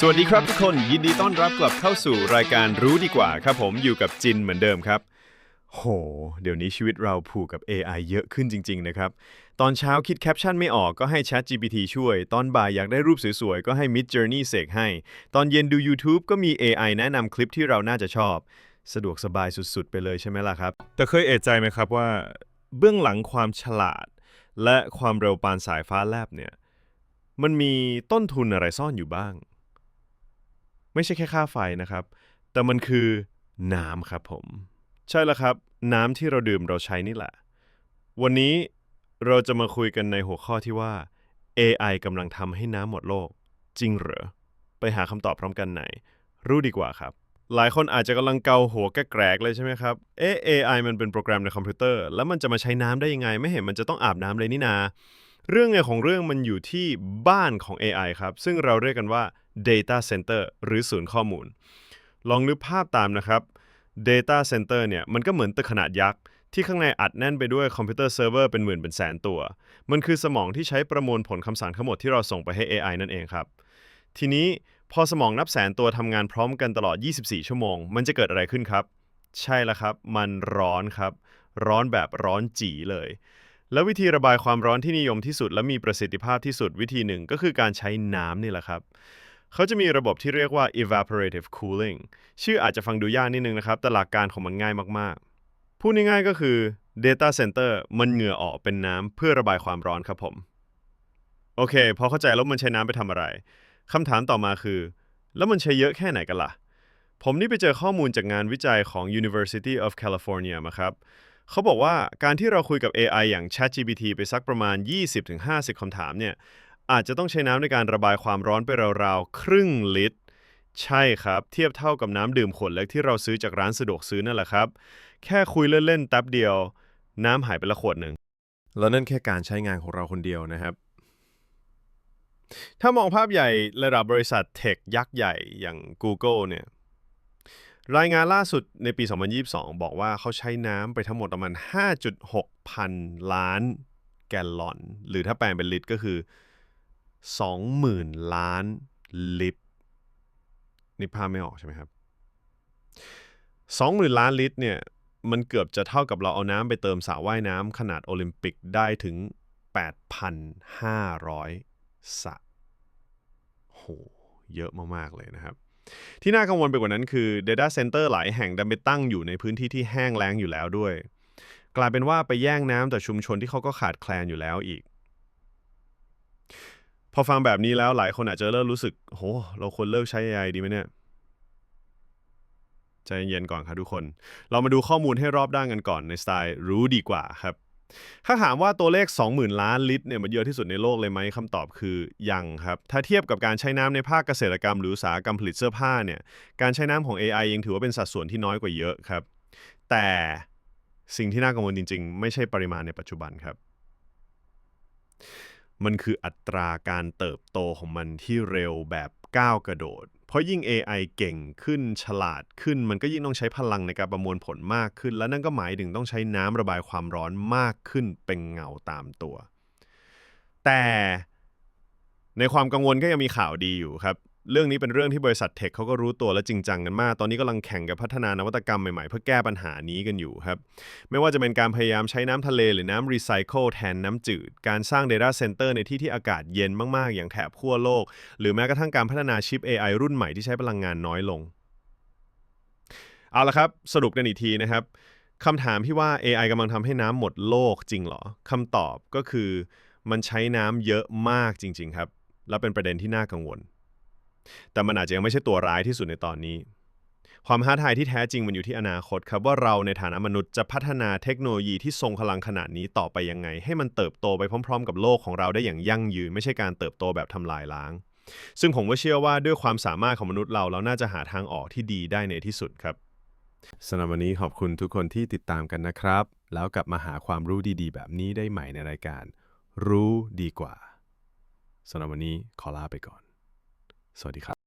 สวัสดีครับทุกคนยินดีต้อนรับกลับเข้าสู่รายการรู้ดีกว่าครับผมอยู่กับจินเหมือนเดิมครับ โห เดี๋ยวนี้ชีวิตเราผูกกับ AI เยอะขึ้นจริง ๆ นะครับ ตอนเช้าคิดแคปชั่นไม่ออกก็ให้ Chat GPT ช่วย ตอนบ่ายอยากได้รูปสวยๆ ก็ให้ Mid Journey เสกให้ ตอนเย็นดู YouTube ก็มี AI แนะนำคลิปที่เราน่าจะชอบ สะดวกสบายสุดๆ ไปเลยใช่ไหมล่ะครับ แต่เคยเอะใจไหมครับว่าเบื้องหลังความฉลาด และความเร็วปานสายฟ้าแลบเนี่ยมันมีต้นทุนอะไรซ่อนอยู่บ้าง ไม่ใช่แค่ค่าไฟนะครับ แต่มันคือน้ำครับผม ใช่แล้วครับ น้ำที่เราดื่มเราใช้นี่แหละ วันนี้เราจะมาคุยกันในหัวข้อที่ว่า AI กำลังทำให้น้ำหมดโลก จริงเหรอ ไปหาคำตอบพร้อมกันไหน รู้ดีกว่าครับ หลายคนอาจจะกำลังเกาหัวแกรกเลยใช่ไหมครับ เอ AI มันเป็นโปรแกรมในคอมพิวเตอร์ แล้วมันจะมาใช้น้ำได้ยังไง ไม่เห็นมันจะต้องอาบน้ำเลยนี่นา เรื่องไงของเรื่องมันอยู่ที่บ้านของ AI ครับ ซึ่งเราเรียกกันว่า data center หรือศูนย์ข้อมูล ลองนึกภาพตามนะครับ data center เนี่ยมันก็เหมือนตึกขนาดยักษ์ที่ข้างในอัดแน่นไปด้วยคอมพิวเตอร์เซิร์ฟเวอร์เป็นหมื่นเป็นแสนตัว มันคือสมองที่ใช้ประมวลผลคำสั่งทั้งหมดที่เราส่งไปให้ AI นั่นเองครับ ทีนี้พอสมองนับแสนตัวทำงานพร้อมกันตลอด 24 ชั่วโมง มันจะเกิดอะไรขึ้นครับ ใช่แล้วครับ มันร้อนครับ ร้อนแบบร้อนจีเลย แล้ววิธีระบายความร้อนที่นิยมที่สุด และมีประสิทธิภาพที่สุดวิธีหนึ่งก็คือการใช้น้ำนี่แหละครับ เขาจะมีระบบที่เรียกว่า evaporative cooling ชื่ออาจจะฟังดูยากนิดนึงนะครับ แต่หลักการของมันง่ายมากๆ พูดง่ายๆก็คือ data center มันเหงื่อออกเป็นน้ำเพื่อระบายความร้อนครับผม โอเค พอเข้าใจแล้วมันใช้น้ำไปทำอะไรคำถามต่อมาคือ แล้วมันใช้เยอะแค่ไหนกันล่ะ ผมนี่ไปเจอข้อมูลจากงานวิจัยของ University of California มาครับ เขาบอกว่าการที่เราคุยกับ AI อย่าง ChatGPT ไปสักประมาณ 20-50คำถามเนี่ย อาจจะต้องใช้น้ำในการระบายความร้อนไปราวๆ ครึ่งลิตร ใช่ครับ เทียบเท่ากับน้ำดื่มขวดเล็กที่เราซื้อจากร้านสะดวกซื้อนั่นแหละครับ แค่คุยเล่นๆแป๊บเดียว น้ำหายไปละขวดหนึ่ง แล้วนั่นแค่การใช้งานของเราคนเดียวนะครับ ถ้ามองภาพใหญ่ระดับบริษัทเทคยักษ์ใหญ่อย่าง Google เนี่ย รายงานล่าสุดในปี 2022 บอกว่าเขาใช้น้ำไปทั้งหมดประมาณ 5.6 พันล้านแกลลอน หรือถ้าแปลงเป็นลิตรก็คือ 20,000 ล้านลิตรนี่ภาพไม่ออกใช่ไหมครับ 20,000 ล้านลิตรเนี่ย มันเกือบจะเท่ากับเราเอาน้ำไปเติมสระว่ายน้ำขนาดโอลิมปิกได้ถึง 8,500 สระโห เยอะมาก ๆ เลยนะครับ ที่น่ากังวลไปกว่านั้นคือ Data Center หลายแห่งดันไปตั้งอยู่ในพื้นที่ที่แห้งแล้งอยู่แล้วด้วย กลายเป็นว่าไปแย่งน้ำแต่ชุมชนที่เขาก็ขาดแคลนอยู่แล้วอีก พอฟังแบบนี้แล้วหลายคนอาจจะเริ่มรู้สึกโหเราควรเลิกใช้ AI ดีไหมเนี่ยใจเย็นๆก่อนครับทุกคน เรามาดูข้อมูลให้รอบด้านกันก่อนในสไตล์รู้ดีกว่าครับ ถ้าถามว่าตัวเลข 20,000 ล้านลิตรเนี่ยมันเยอะที่สุดในโลกเลยไหมคำตอบคือยังครับ ถ้าเทียบกับการใช้น้ำในภาคเกษตรกรรมหรืออุตสาหกรรมผลิตเสื้อผ้าเนี่ยการใช้น้ำของ AI ยังถือว่าเป็นสัดส่วนที่น้อยกว่าเยอะครับ แต่สิ่งที่น่ากังวลจริง ๆ ไม่ใช่ปริมาณในปัจจุบันครับ มันคืออัตราการเติบโตของมันที่เร็วแบบก้าวกระโดด ราะยิ่ง AI เก่งขึ้นฉลาดขึ้น มันก็ยิ่งต้องใช้พลังในการประมวลผลมากขึ้น และนั่นก็หมายถึงต้องใช้น้ำระบายความร้อนมากขึ้นเป็นเงาตามตัว แต่ในความกังวลก็ยังมีข่าวดีอยู่ครับ เรื่องนี้เป็นเรื่องที่บริษัทเทคเขาก็รู้ตัวและจริงจังกันมาก ตอนนี้กำลังแข่งกับพัฒนานวัตกรรมใหม่ๆ เพื่อแก้ปัญหานี้กันอยู่ครับ ไม่ว่าจะเป็นการพยายามใช้น้ำทะเลหรือน้ำรีไซเคิลแทนน้ำจืด การสร้าง Data Center ในที่ที่อากาศเย็นมากๆ อย่างแถบขั้วโลก หรือแม้กระทั่งการพัฒนาชิป AI รุ่นใหม่ที่ใช้พลังงานน้อยลง เอาละครับ สรุปกันอีกทีนะครับคำถามที่ว่า AI กำลังทำให้น้ำหมดโลกจริงเหรอคำตอบก็คือ มันใช้น้ำเยอะมากจริง ๆ ครับ และเป็นประเด็นที่น่ากังวล แต่มันอาจจะยังไม่ใช่ตัวร้ายที่สุดในตอนนี้ ความท้าทายที่แท้จริงมันอยู่ที่อนาคตครับว่าเราในฐานะมนุษย์จะพัฒนาเทคโนโลยีที่ทรงพลังขนาดนี้ต่อไปยังไง ให้มันเติบโตไปพร้อม ๆ กับโลกของเราได้อย่างยั่งยืน ไม่ใช่การเติบโตแบบทำลายล้าง ซึ่งผมก็เชื่อว่าด้วยความสามารถของมนุษย์เราเราน่าจะหาทางออกที่ดีได้ในที่สุดครับสำหรับวันนี้ขอบคุณทุกคนที่ติดตามกันนะครับ แล้วกลับมาหาความรู้ดีๆ แบบนี้ได้ใหม่ในรายการ รู้ดีกว่าสำหรับวันนี้ขอลาไปก่อน สวัสดีครับ